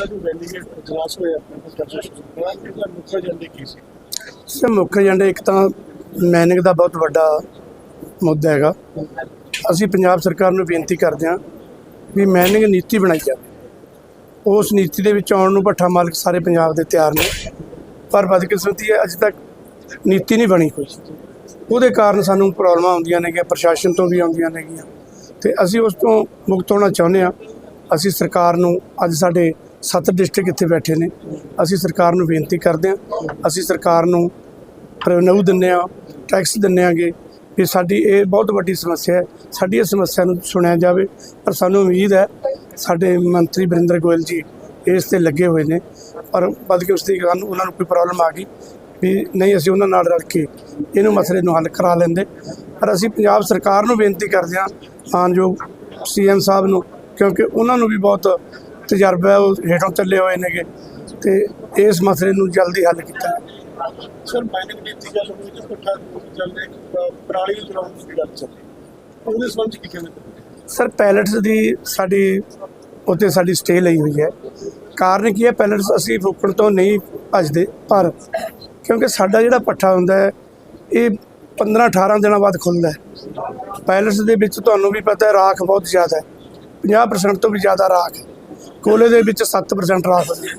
ਦਾ ਜੋ ਵੈਲੀਗੇਟ ਇਜਲਾਸ ਹੋਇਆ ਆਪਣੇ ਚਰਚਾ ਸ਼ੁਰੂ ਹੋਇਆ ਇਹਦਾ ਮੁੱਖ ਏਜੰਡੇ ਕੀ ਸੀ? ਸਰ, ਮੁੱਖ ਏਜੰਡਾ ਇੱਕ ਤਾਂ ਮੈਨਿੰਗ ਦਾ ਬਹੁਤ ਵੱਡਾ ਮੁੱਦਾ ਹੈਗਾ। ਅਸੀਂ ਪੰਜਾਬ ਸਰਕਾਰ ਨੂੰ ਬੇਨਤੀ ਕਰਦੇ ਹਾਂ ਵੀ ਮੈਨਿੰਗ ਨੀਤੀ ਬਣਾਈ ਜਾਵੇ। ਉਸ ਨੀਤੀ ਦੇ ਵਿੱਚ ਆਉਣ ਨੂੰ ਭੱਠਾ ਮਾਲਕ ਸਾਰੇ ਪੰਜਾਬ ਦੇ ਤਿਆਰ ਨੇ। ਪਰ ਬਦਕਿਸਮਤੀ ਹੈ, ਅਜੇ ਤੱਕ ਨੀਤੀ ਨਹੀਂ ਬਣੀ ਕੋਈ। ਉਹਦੇ ਕਾਰਨ ਸਾਨੂੰ ਪ੍ਰੋਬਲਮਾਂ ਆਉਂਦੀਆਂ ਨੇ ਕਿ ਪ੍ਰਸ਼ਾਸਨ ਤੋਂ ਵੀ ਆਉਂਦੀਆਂ ਨੇਗੀਆਂ। ਤੇ ਅਸੀਂ ਉਸ ਤੋਂ ਮੁਕਤ ਹੋਣਾ ਚਾਹੁੰਦੇ ਹਾਂ। ਅਸੀਂ ਸਰਕਾਰ ਨੂੰ ਅੱਜ ਸਾਡੇ ਸੱਤ ਡਿਸਟ੍ਰਿਕਟ ਇੱਥੇ ਬੈਠੇ ਨੇ। ਅਸੀਂ ਸਰਕਾਰ ਨੂੰ ਬੇਨਤੀ ਕਰਦੇ ਹਾਂ, ਅਸੀਂ ਸਰਕਾਰ ਨੂੰ ਰੈਵਨਿਊ ਦਿੰਦੇ ਹਾਂ ਟੈਕਸ ਦਿੰਦੇ ਆਂਗੇ ਵੀ ਸਾਡੀ ਇਹ ਬਹੁਤ ਵੱਡੀ ਸਮੱਸਿਆ ਹੈ। ਸਾਡੀ ਇਸ ਸਮੱਸਿਆ ਨੂੰ ਸੁਣਿਆ ਜਾਵੇ, ਪਰ ਸਾਨੂੰ ਉਮੀਦ ਹੈ ਸਾਡੇ ਮੰਤਰੀ ਬਰਿੰਦਰ ਗੋਇਲ ਜੀ ਇਸ ਤੇ ਲੱਗੇ ਹੋਏ ਨੇ। ਪਰ ਬਦਕਿਸਮਤੀ ਕਾਰਨ ਉਹਨਾਂ ਨੂੰ ਕੋਈ ਪ੍ਰੋਬਲਮ ਆ ਗਈ ਵੀ ਨਹੀਂ, ਅਸੀਂ ਉਹਨਾਂ ਨਾਲ ਰਲ ਕੇ ਇਹਨੂੰ ਮਸਲੇ ਨੂੰ ਹੱਲ ਕਰਾ ਲੈਂਦੇ। ਪਰ ਅਸੀਂ ਪੰਜਾਬ ਸਰਕਾਰ ਨੂੰ ਬੇਨਤੀ ਕਰਦੇ ਹਾਂ, ਮਾਨਯੋਗ ਸੀਐਮ ਸਾਹਿਬ ਨੂੰ, ਕਿਉਂਕਿ ਉਹਨਾਂ ਨੂੰ ਵੀ ਬਹੁਤ ਤਜਰਬਾ ਉਹ ਹੇਠੋਂ ਚੱਲੇ ਹੋਏ ਨੇਗੇ ਤੇ ਇਸ ਮਸਲੇ ਨੂੰ ਜਲਦੀ ਹੱਲ ਕੀਤਾ ਸਰ ਮਾਈਨਿੰਗ ਨੀਤੀ ਗੱਲ ਹੋਈ ਪਰਾਲੀ ਦੀ ਗੱਲ ਚੱਲੀ ਉਹਦੇ ਸੰਬੰਧ 'ਚ ਕੀ ਕਹਿੰਦੇ ਸਰ ਪੈਲਟਸ ਦੀ ਸਾਡੀ ਉੱਤੇ ਸਾਡੀ ਸਟੇ ਲਈ ਹੋਈ ਹੈ। ਕਾਰਨ ਕੀ ਹੈ ਪੈਲਟਸ ਅਸੀਂ ਫੂਕਣ ਤੋਂ ਨਹੀਂ ਭੱਜਦੇ ਪਰ ਕਿਉਂਕਿ ਸਾਡਾ ਜਿਹੜਾ ਪੱਠਾ ਹੁੰਦਾ ਹੈ ਇਹ 15 18 ਦਿਨਾਂ ਬਾਅਦ ਖੁੱਲਦਾ ਹੈ। ਪੈਲਟਸ ਦੇ ਵਿੱਚ ਤੁਹਾਨੂੰ ਵੀ ਪਤਾ ਹੈ ਰਾਖ ਬਹੁਤ ਜ਼ਿਆਦਾ ਹੈ 50% ਤੋਂ ਵੀ ਜ਼ਿਆਦਾ ਰਾਖ ਹੈ। ਕੋਲੇ ਦੇ ਵਿੱਚ 7% ਰਾਖ ਹੁੰਦੀ ਹੈ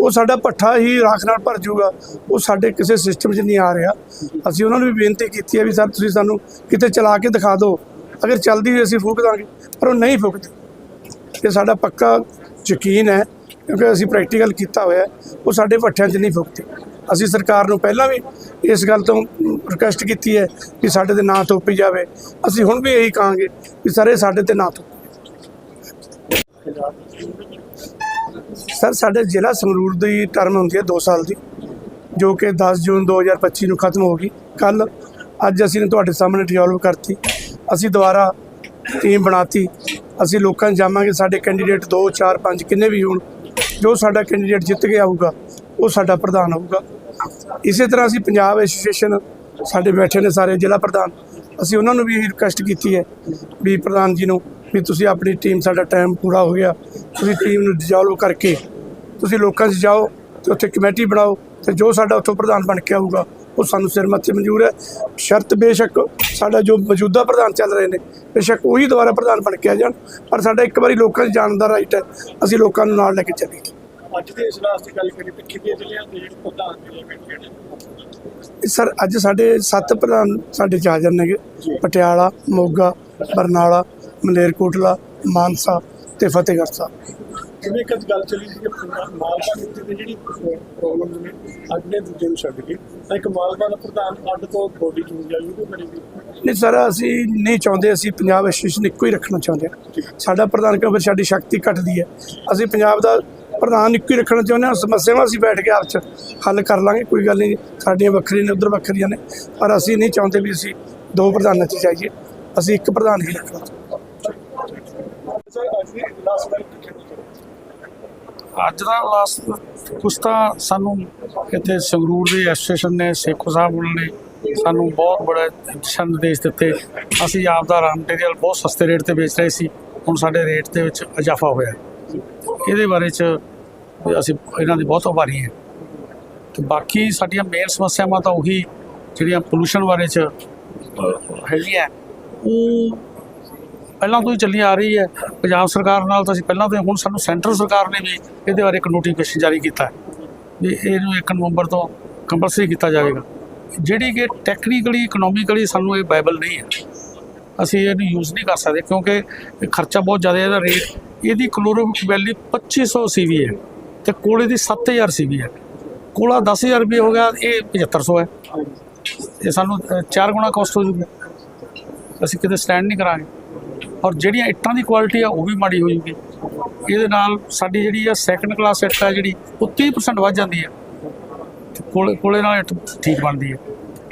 ਉਹ ਸਾਡਾ ਪੱਠਾ ਹੀ ਰਾਖ ਨਾਲ ਭਰ ਜਾਊਗਾ। ਉਹ ਸਾਡੇ ਕਿਸੇ ਸਿਸਟਮ 'ਚ ਨਹੀਂ ਆ ਰਿਹਾ। ਅਸੀਂ ਉਹਨਾਂ ਨੂੰ ਵੀ ਬੇਨਤੀ ਕੀਤੀ ਹੈ ਵੀ ਸਰ, ਤੁਸੀਂ ਸਾਨੂੰ ਕਿਤੇ ਚਲਾ ਕੇ ਦਿਖਾ ਦਿਓ। ਅਗਰ ਚੱਲਦੀ ਹੋਈ ਅਸੀਂ ਫੂਕ ਦਾਂਗੇ, ਪਰ ਉਹ ਨਹੀਂ ਫੂਕਦੇ। ਇਹ ਸਾਡਾ ਪੱਕਾ ਯਕੀਨ ਹੈ, ਕਿਉਂਕਿ ਅਸੀਂ ਪ੍ਰੈਕਟੀਕਲ ਕੀਤਾ ਹੋਇਆ ਉਹ ਸਾਡੇ ਪੱਠਿਆਂ 'ਚ ਨਹੀਂ ਫੂਕਦੇ। ਅਸੀਂ ਸਰਕਾਰ ਨੂੰ ਪਹਿਲਾਂ ਵੀ ਇਸ ਗੱਲ ਤੋਂ ਰਿਕੁਐਸਟ ਕੀਤੀ ਹੈ ਕਿ ਸਾਡੇ ਤੇ ਨਾ ਥੋਪੀ ਜਾਵੇ। ਅਸੀਂ ਹੁਣ ਵੀ ਇਹੀ ਕਹਾਂਗੇ ਕਿ ਸਰ, ਇਹ ਸਾਡੇ ਤੇ ਨਾ ਥੋਪੋ। ਸਰ, ਸਾਡੇ ਜ਼ਿਲ੍ਹਾ ਸੰਗਰੂਰ ਦੀ ਟਰਮ ਹੁੰਦੀ ਹੈ 2 ਸਾਲ ਦੀ, ਜੋ ਕਿ 10 ਜੂਨ 2025 ਨੂੰ ਖਤਮ ਹੋ ਗਈ। ਕੱਲ ਅੱਜ ਅਸੀਂ ਨੇ ਤੁਹਾਡੇ ਸਾਹਮਣੇ ਰਿਜ਼ੋਲਵ ਕਰਤੀ। ਅਸੀਂ ਦੁਬਾਰਾ ਟੀਮ ਬਣਾਤੀ। ਅਸੀਂ ਲੋਕਾਂ ਨੂੰ ਜਾਵਾਂਗੇ, ਸਾਡੇ ਕੈਂਡੀਡੇਟ 2 4 5 ਕਿੰਨੇ ਵੀ ਹੋਣ, ਜੋ ਸਾਡਾ ਕੈਂਡੀਡੇਟ ਜਿੱਤ ਕੇ ਆਊਗਾ ਉਹ ਸਾਡਾ ਪ੍ਰਧਾਨ ਹੋਊਗਾ। ਇਸੇ ਤਰ੍ਹਾਂ ਅਸੀਂ ਪੰਜਾਬ ਐਸੋਸੀਏਸ਼ਨ ਸਾਡੇ ਬੈਠੇ ਨੇ ਸਾਰੇ ਜ਼ਿਲ੍ਹਾ ਪ੍ਰਧਾਨ। ਅਸੀਂ ਉਹਨਾਂ ਨੂੰ ਵੀ ਰਿਕੁਐਸਟ ਕੀਤੀ ਹੈ ਵੀ ਪ੍ਰਧਾਨ ਜੀ ਨੂੰ ਵੀ ਤੁਸੀਂ ਆਪਣੀ ਟੀਮ ਸਾਡਾ ਟਾਈਮ ਪੂਰਾ ਹੋ ਗਿਆ। ਤੁਸੀਂ ਟੀਮ ਨੂੰ ਡਿਸੋਲਵ ਕਰਕੇ ਤੁਸੀਂ ਲੋਕਾਂ 'ਚ ਜਾਓ ਤੇ ਉੱਥੇ ਕਮੇਟੀ ਬਣਾਓ ਤੇ ਜੋ ਸਾਡਾ ਉੱਥੋਂ ਪ੍ਰਧਾਨ ਬਣ ਕੇ ਆਊਗਾ ਉਹ ਸਾਨੂੰ ਸਿਰ ਮੱਥੇ ਮਨਜ਼ੂਰ ਹੈ। ਸ਼ਰਤ ਬੇਸ਼ੱਕ ਸਾਡਾ ਜੋ ਮੌਜੂਦਾ ਪ੍ਰਧਾਨ ਚੱਲ ਰਹੇ ਨੇ ਬੇਸ਼ੱਕ ਉਹੀ ਦੁਬਾਰਾ ਪ੍ਰਧਾਨ ਬਣ ਕੇ ਆ ਜਾਣ ਪਰ ਸਾਡਾ ਇੱਕ ਵਾਰੀ ਲੋਕਾਂ 'ਚ ਜਾਣ ਦਾ ਰਾਈਟ ਹੈ। ਅਸੀਂ ਲੋਕਾਂ ਨੂੰ ਨਾਲ ਲੈ ਕੇ ਚੱਲੀਏ। ਅੱਜ ਦੇ ਇਜਲਾਸ ਦੀ ਗੱਲ ਕਰੀ ਤੇ ਕਿੰਨੇ ਜ਼ਿਲ੍ਹਿਆਂ ਦੇ ਜਿਹੜੇ ਪ੍ਰਧਾਨ ਨੇ ਕਿਹੜੇ ਸਰ ਅੱਜ ਸਾਡੇ ਸੱਤ ਪ੍ਰਧਾਨ ਸਾਡੇ ਚ ਹਾਜ਼ਰ ਨੇਗੇ ਪਟਿਆਲਾ ਮੋਗਾ ਬਰਨਾਲਾ ਮਲੇਰਕੋਟਲਾ ਮਾਨਸਾ ਤੇ ਫਤਿਹਗੜ੍ਹ ਸਾਹਿਬ। ਜਿਵੇਂ ਇੱਕ ਗੱਲ ਚੱਲੀ ਸੀ ਕਿ ਮਾਲਵਾ ਨੀਤੀ ਦੀ ਜਿਹੜੀ ਪ੍ਰੋਬਲਮ ਨੇ ਅੱਜ ਨੇ ਦੂਜੇ ਨੂੰ ਛੱਡ ਕੇ। ਤਾਂ ਇੱਕ ਮਾਲਵਾ ਦਾ ਪ੍ਰਧਾਨ ਅੱਡ ਤੋਂ ਬੋਡੀ ਚੁਣ ਜਾਈ ਉਹ ਕਰੇਗੀ ਨਹੀਂ ਸਰ ਅਸੀਂ ਨਹੀਂ ਚਾਹੁੰਦੇ ਅਸੀਂ ਪੰਜਾਬ ਐਸੋਸੀਏਸ਼ਨ ਇੱਕੋ ਹੀ ਰੱਖਣਾ ਚਾਹੁੰਦੇ ਹਾਂ। ਸਾਡਾ ਪ੍ਰਧਾਨ ਕਿਉਂ? ਫਿਰ ਸਾਡੀ ਸ਼ਕਤੀ ਘਟਦੀ ਹੈ। ਅਸੀਂ ਪੰਜਾਬ ਦਾ ਪ੍ਰਧਾਨ ਇੱਕੋ ਹੀ ਰੱਖਣਾ ਚਾਹੁੰਦੇ ਹਾਂ। ਸਮੱਸਿਆਵਾਂ ਅਸੀਂ ਬੈਠ ਕੇ ਆਪ ਚ ਹੱਲ ਕਰ ਲਾਂਗੇ ਕੋਈ ਗੱਲ ਨਹੀਂ। ਸਾਡੀਆਂ ਵੱਖਰੀਆਂ ਨੇ ਉਧਰ ਵੱਖਰੀਆਂ ਨੇ। ਪਰ ਅਸੀਂ ਨਹੀਂ ਚਾਹੁੰਦੇ ਵੀ ਅਸੀਂ ਦੋ ਪ੍ਰਧਾਨਾਂ ਚ ਜਾਈਏ। ਅਸੀਂ ਇੱਕ ਪ੍ਰਧਾਨ ਹੀ ਰੱਖਣਾ ਚਾਹੁੰਦੇ ਅੱਜ ਦਾ ਲਾਸਟ ਕੁਛ ਤਾਂ ਸਾਨੂੰ ਇੱਥੇ ਸੰਗਰੂਰ ਦੇ ਐਸੋਸੀਏਸ਼ਨ ਨੇ, ਸੇਖੋ ਸਾਹਿਬ ਉਹਨਾਂ ਨੇ ਸਾਨੂੰ ਬਹੁਤ ਬੜਾ ਦਿਸ਼ਾ ਨਿਰਦੇਸ਼ ਦਿੱਤੇ। ਅਸੀਂ ਆਪ ਦਾ ਰਾ ਮਟੀਰੀਅਲ ਬਹੁਤ ਸਸਤੇ ਰੇਟ ਤੇ ਵੇਚ ਰਹੇ ਸੀ, ਹੁਣ ਸਾਡੇ ਰੇਟ ਦੇ ਵਿੱਚ ਇਜ਼ਾਫਾ ਹੋਇਆ। ਇਹਦੇ ਬਾਰੇ ਚ ਅਸੀਂ ਇਹਨਾਂ ਦੀ ਬਹੁਤ ਆਭਾਰੀ ਹਾਂ। ਤੇ ਬਾਕੀ ਸਾਡੀਆਂ ਮੇਨ ਸਮੱਸਿਆਵਾਂ ਤਾਂ ਉਹੀ ਜਿਹੜੀਆਂ ਪੋਲੂਸ਼ਨ ਬਾਰੇ ਚ ਹੈਗੀਆਂ, ਉਹ ਪਹਿਲਾਂ ਤੋਂ ਹੀ ਚੱਲੀ ਆ ਰਹੀ ਹੈ। ਪੰਜਾਬ ਸਰਕਾਰ ਨਾਲ ਤਾਂ ਅਸੀਂ ਪਹਿਲਾਂ ਤੋਂ ਹੁਣ ਸਾਨੂੰ ਸੈਂਟਰ ਸਰਕਾਰ ਨੇ ਵੀ ਇਹਦੇ ਬਾਰੇ ਇੱਕ ਨੋਟੀਫਿਕੇਸ਼ਨ ਜਾਰੀ ਕੀਤਾ ਹੈ ਵੀ ਇਹਨੂੰ 1 ਨਵੰਬਰ ਤੋਂ ਕੰਪਲਸਰੀ ਕੀਤਾ ਜਾਵੇਗਾ। ਜਿਹੜੀ ਕਿ ਟੈਕਨੀਕਲੀ ਇਕਨੋਮਿਕਲੀ ਸਾਨੂੰ ਇਹ ਬਾਈਬਲ ਨਹੀਂ ਹੈ। ਅਸੀਂ ਇਹਨੂੰ ਯੂਜ਼ ਨਹੀਂ ਕਰ ਸਕਦੇ ਕਿਉਂਕਿ ਇਹ ਖਰਚਾ ਬਹੁਤ ਜ਼ਿਆਦਾ ਇਹਦਾ ਰੇਟ ਇਹਦੀ ਕਲੋਰੋ ਵੈਲੀ 2500 ਸੀਵੀ ਹੈ ਤੇ ਕੋਲੇ ਦੀ 7000 ਸੀਵੀ ਹੈ। ਕੋਲਾ 10000 ਰੁਪਏ ਹੋ ਗਿਆ ਇਹ 7500 ਹੈ। ਇਹ ਸਾਨੂੰ ਅ, ਚਾਰ ਗੁਣਾ ਕੋਸਟ ਹੋ ਜੂਗਾ। ਅਸੀਂ ਕਿਤੇ ਸਟੈਂਡ ਨਹੀਂ ਕਰਾਂਗੇ। ਔਰ ਜਿਹੜੀਆਂ ਇੱਟਾਂ ਦੀ ਕੁਆਲਿਟੀ ਆ, ਉਹ ਵੀ ਮਾੜੀ ਹੋ ਜੂਗੀ ਇਹਦੇ ਨਾਲ ਸਾਡੀ ਜਿਹੜੀ ਆ ਸੈਕੰਡ ਕਲਾਸ ਇੱਟ ਆ ਜਿਹੜੀ, ਉਹ 30% ਵੱਧ ਜਾਂਦੀ ਹੈ ਤੇ ਕੋਲੇ ਕੋਲੇ ਨਾਲ ਇੱਟ ਠੀਕ ਬਣਦੀ ਹੈ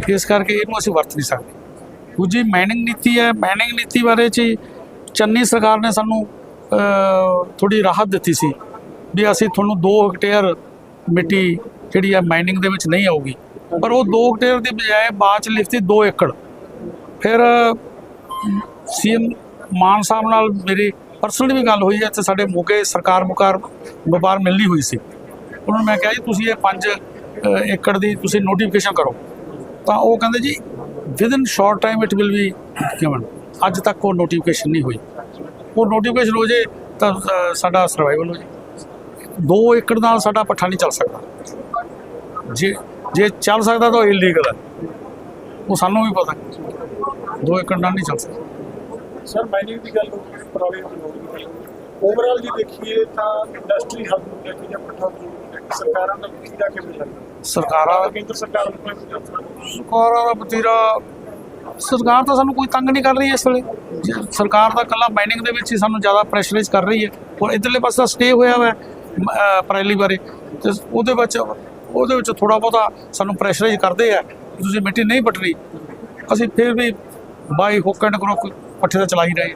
ਇਸ ਕਰਕੇ ਇਹਨੂੰ ਅਸੀਂ ਵਰਤ ਨਹੀਂ ਸਕਦੇ। ਦੂਜੀ ਮਾਈਨਿੰਗ ਨੀਤੀ ਹੈ ਮਾਈਨਿੰਗ ਨੀਤੀ ਬਾਰੇ ਚ ਹੀ ਚੰਨੀ ਸਰਕਾਰ ਨੇ ਸਾਨੂੰ ਥੋੜੀ ਰਾਹਤ ਦਿੱਤੀ ਸੀ ਵੀ ਅਸੀਂ ਤੁਹਾਨੂੰ 2 ਹੈਕਟੇਅਰ ਮਿੱਟੀ ਜਿਹੜੀ ਆ ਮਾਈਨਿੰਗ ਦੇ ਵਿੱਚ ਨਹੀਂ ਆਊਗੀ। ਪਰ ਉਹ 2 ਹੈਕਟੇਅਰ ਦੀ ਬਜਾਏ ਬਾਅਦ ਚ ਲਿਖਤੀ 2 ਏਕੜ। ਫਿਰ ਸੀਐਮ ਮਾਨ ਸਾਹਿਬ ਨਾਲ ਮੇਰੀ ਪਰਸਨਲੀ ਵੀ ਗੱਲ ਹੋਈ ਹੈ, ਇੱਥੇ ਸਾਡੇ ਮੌਕੇ ਸਰਕਾਰ ਮੁਕਾਰ ਵਪਾਰ ਮਿਲਣੀ ਹੋਈ ਸੀ। ਉਹਨਾਂ ਨੂੰ ਮੈਂ ਕਿਹਾ ਜੀ, ਤੁਸੀਂ ਇਹ 5 ਏਕੜ ਦੀ ਤੁਸੀਂ ਨੋਟੀਫਿਕੇਸ਼ਨ ਕਰੋ। ਤਾਂ ਉਹ ਕਹਿੰਦੇ ਜੀ within short time it will be given ਅੱਜ ਤੱਕ ਉਹ ਨੋਟੀਫਿਕੇਸ਼ਨ ਨਹੀਂ ਹੋਈ। ਉਹ ਨੋਟੀਫਿਕੇਸ਼ਨ ਹੋ ਜੇ ਤਾਂ ਸਾਡਾ ਸਰਵਾਈਵਲ ਹੋ ਜੇ। 2 ਏਕੜ ਨਾਲ ਸਾਡਾ ਪੱਠਾ ਨਹੀਂ ਚੱਲ ਸਕਦਾ। ਜੇ ਜੇ ਚੱਲ ਸਕਦਾ ਤਾਂ ਇਲੀਗਲ ਹੈ। ਉਹ ਸਾਨੂੰ ਵੀ ਪਤਾ। 2 ਏਕੜ ਨਾਲ ਨਹੀਂ ਚੱਲ ਸਕਦਾ। ਸਰ ਮਾਈਨਿੰਗ ਦੀ ਗੱਲ ਹੋਈ ਪਰਾਲੀ ਦੀ ਹੋਈ ਓਵਰਆਲ ਜੇ ਦੇਖੀਏ ਤਾਂ ਇੰਡਸਟਰੀ ਹੱਬ ਨੂੰ ਲੈ ਕੇ ਜਾਂ ਪੈਟਰੋਲ ਸਰਕਾਰਾਂ ਦਾ ਵਤੀਰਾ ਕਿਵੇਂ ਲੱਗਦਾ ਸਰਕਾਰਾਂ ਕੇਂਦਰ ਸਰਕਾਰ ਨੂੰ ਸਰਕਾਰਾਂ ਦਾ ਵਤੀਰਾ ਸਰਕਾਰ ਤਾਂ ਸਾਨੂੰ ਕੋਈ ਤੰਗ ਨਹੀਂ ਕਰ ਰਹੀ ਇਸ ਵੇਲੇ। ਸਰਕਾਰ ਦਾ ਕੱਲਾ ਮਾਈਨਿੰਗ ਦੇ ਵਿੱਚ ਹੀ ਸਾਨੂੰ ਜ਼ਿਆਦਾ ਪ੍ਰੈਸ਼ਰਾਈਜ਼ ਕਰ ਰਹੀ ਹੈ। ਔਰ ਇਧਰਲੇ ਪਾਸੇ ਦਾ ਸਟੇ ਹੋਇਆ ਹੋਇਆ ਹੈ ਪਰਾਲੀ ਬਾਰੇ। ਤੇ ਉਹਦੇ ਵਿੱਚ ਉਹਦੇ ਵਿੱਚ ਥੋੜਾ ਬਹੁਤਾ ਸਾਨੂੰ ਪ੍ਰੈਸ਼ਰਾਈਜ਼ ਕਰਦੇ ਆ। ਤੁਸੀਂ ਮਿੱਟੀ ਨਹੀਂ ਪੱਟਣੀ। ਅਸੀਂ ਫਿਰ ਵੀ ਬਾਈ ਹੁੱਕ ਐਂਡ ਕਰੋਕ ਪੱਠੇ ਤਾਂ ਚਲਾ ਹੀ ਰਹੇ।